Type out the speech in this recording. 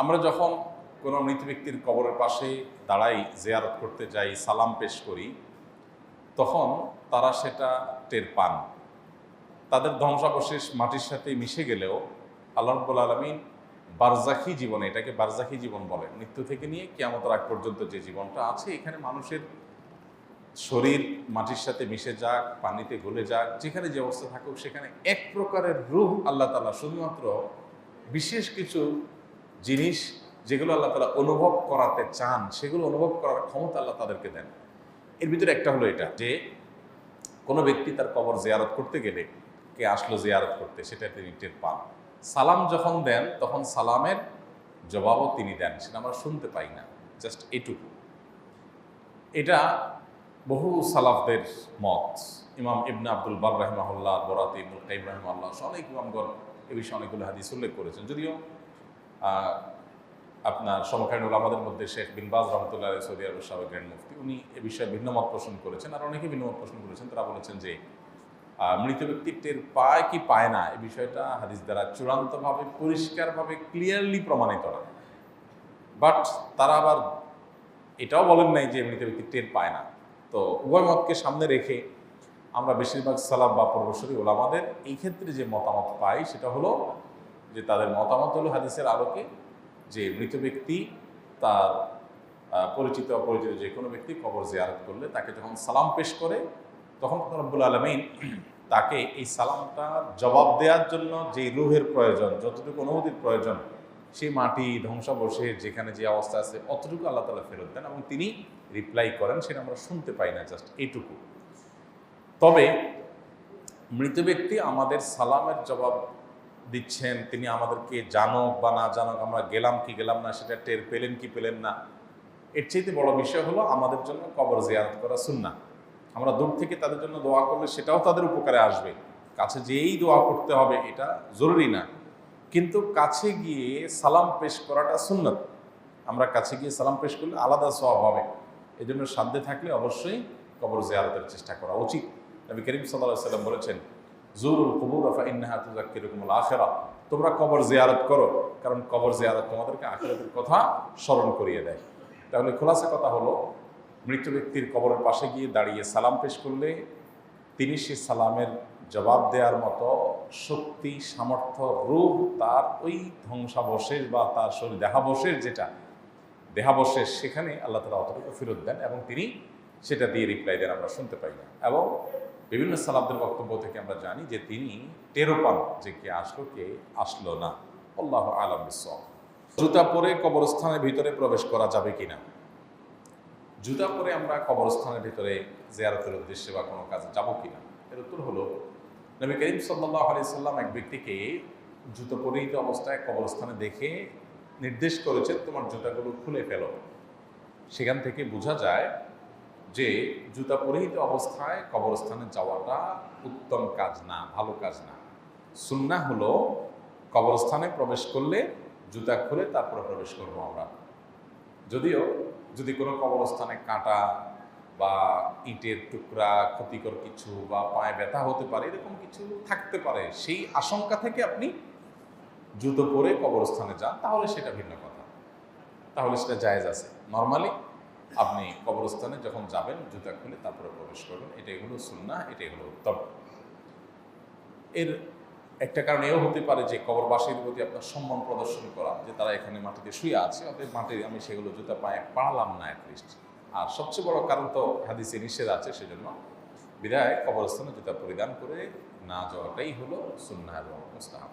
আমরা যখন কোনো মৃত ব্যক্তির কবরের পাশে দাঁড়াই, জেয়ারত করতে যাই, সালাম পেশ করি, তখন তারা সেটা টের পান। তাদের ধ্বংসাবশেষ মাটির সাথে মিশে গেলেও আল্লাহ রব্বুল আলমিন বারজাখি জীবন, এটাকে বারজাখি জীবন বলে, মৃত্যু থেকে নিয়ে কেয়ামতের আগ পর্যন্ত যে জীবনটা আছে, এখানে মানুষের শরীর মাটির সাথে মিশে যাক, পানিতে গলে যাক, যেখানে যে অবস্থা থাকুক, সেখানে এক প্রকারের রুহ আল্লাহ তালা শুধুমাত্র বিশেষ কিছু জিনিস যেগুলো আল্লাহ তালা অনুভব করাতে চান, সেগুলো অনুভব করার ক্ষমতা আল্লাহ তাদেরকে দেন। এর ভিতরে একটা হলো এটা যে, কোনো ব্যক্তি তার কবর জিয়ারত করতে গেলে কে আসলো জিয়ারত করতে সেটা তিনি টের পান। সালাম যখন দেন, তখন সালামের জবাবও তিনি দেন, সেটা আমরা শুনতে পাই না, জাস্ট এটুকু। এটা বহু সালাফদের মত। ইমাম ইবনা আব্দুল বার রহমাহুল্লাহ বরাত ইবুল কাইম রহমাল্লাহ অনেক ইমামগণ এ বিষয়ে অনেকগুলো হাদিস উল্লেখ করেছেন। যদিও আপনার সমকালীন আমাদের মধ্যে শেখ বিনবাজ রহমতুল্লাহ সৌদি আরবের সাবেক গ্র্যান্ড মুফতি উনি এ বিষয়ে ভিন্ন মত পোষণ করেছেন আর অনেকে ভিন্ন মত পোষণ করেছেন। তারা বলেছেন যে মৃত ব্যক্তি টের পায় কি পায় না এই বিষয়টা হাদিস দ্বারা চূড়ান্তভাবে, পরিষ্কারভাবে ক্লিয়ারলি প্রমাণিত না। বাট তারা আবার এটাও বলেন নাই যে মৃত ব্যক্তি টের পায় না। তো উভয় মতকে সামনে রেখে আমরা বেশিরভাগ সালাম বা পূর্বসরী ওলামাদের এই ক্ষেত্রে যে মতামত পাই সেটা হলো যে তাদের মতামত হলো হাদিসের আলোকে, যে মৃত ব্যক্তি তার পরিচিত, অপরিচিত যে কোনো ব্যক্তি কবর জিয়ারত করলে তাকে যখন সালাম পেশ করে, তখন রব্বুল আলমিন তাকে এই সালামটা জবাব দেওয়ার জন্য যে রুহের প্রয়োজন, যতটুকু অনুভূতির প্রয়োজন, সেই মাটি, ধ্বংসাবশেষ, যেখানে যে অবস্থা আছে, অতটুকু আল্লাহ তালা ফেরত দেন এবং তিনি রিপ্লাই করেন, সেটা আমরা শুনতে পাই না জাস্ট এইটুকু তবে মৃত ব্যক্তি আমাদের সালামের জবাব দিচ্ছেন, তিনি আমাদেরকে জানক বা না জানক, আমরা গেলাম কি গেলাম না, সেটা টের পেলেন কি পেলেন না, এর চাইতে বড় বিষয় হলো আমাদের জন্য কবর জিয়ারত করা সুন্না আমরা দূর থেকে তাদের জন্য দোয়া করলে সেটাও তাদের উপকারে আসবে। কাছে যেই দোয়া করতে হবে, এটা জরুরি না। কিন্তু কাছে গিয়ে সালাম পেশ করাটা সুন্নত। আমরা কাছে গিয়ে সালাম পেশ করলে আলাদা সব হবে। এই জন্য সাধ্যে থাকলে অবশ্যই কবর জিয়ারতের চেষ্টা করা উচিত। নবী করিম সাল্লাহ সাল্লাম বলেছেন জুরুল কবুর আফা আখিরা। তোমরা কবর জিয়ারত করো, কারণ কবর জিয়ারত তোমাদেরকে আখিরাতের কথা স্মরণ করিয়ে দেয়। তাহলে খোলাসা কথা হলো, মৃত ব্যক্তির কবরের পাশে গিয়ে দাঁড়িয়ে সালাম পেশ করলে তিনি সে সালামের জবাব দেওয়ার মতো শক্তি, সামর্থ্য, রূপ তার ওই ধ্বংসাবশেষ বা তার শরীর দেহাবশেষ যেটা, দেহাবশেষ সেখানে আল্লাহ তালা অতটুকু ফেরত দেন এবং তিনি সেটা দিয়ে রিপ্লাই দেন, আমরা শুনতে পাই না। এবং বিভিন্ন সালাবদের বক্তব্য থেকে আমরা জানি যে তিনি টেরো পান যে কে আসলো কে আসলো না। আল্লাহ আলম। জুতা পরে কবরস্থানের ভিতরে প্রবেশ করা যাবে কিনা? জুতা পরে আমরা কবরস্থানের ভিতরে জিয়ারতের উদ্দেশ্যে বা কোনো কাজে যাব কিনা? এর উত্তর হলো, নবী করিম সাল্লাহ আলি সাল্লাম এক ব্যক্তিকে জুতো পরিহিত অবস্থায় কবরস্থানে দেখে নির্দেশ করেছে তোমার জুতাগুলো খুলে ফেলো। সেখান থেকে বোঝা যায় যে জুতা পরিহিত অবস্থায় কবরস্থানে যাওয়াটা উত্তম কাজ না, ভালো কাজ না। সুন্না হলো কবরস্থানে প্রবেশ করলে জুতা খুলে তারপরে প্রবেশ করব আমরা। যদিও, যদি কোনো কবরস্থানে কাঁটা বা ইটের টুকরা, ক্ষতিকর কিছু বা পায়ে ব্যথা হতে পারে, এরকম কিছু থাকতে পারে, সেই আশঙ্কা থেকে আপনি জুতো পরে কবরস্থানে যান, তাহলে সেটা ভিন্ন কথা। তাহলে সেটা জায়েজ আছে। নর্মালি আপনি কবরস্থানে যখন যাবেন, জুতা খুলে তারপরে প্রবেশ করবেন। এটাই হলো সুন্না এটাই হলো উত্তম। এর একটা কারণ এও হতে পারে যে কবরবাসীর প্রতি আপনার সম্মান প্রদর্শন করা, যে তারা এখানে মাটিতে শুয়ে আছে, অতএব মাটির আমি সেগুলো জুতা পায়ে পাড়ালাম না অ্যাটলিস্ট আর সবচেয়ে বড় কারণ তো হাদিসে নিষেধ আছে, সেজন্য বিদায় কবরস্থানে জুতা পরিধান করে না যাওয়াটাই হলো সুন্না এবং মুস্তাহাব।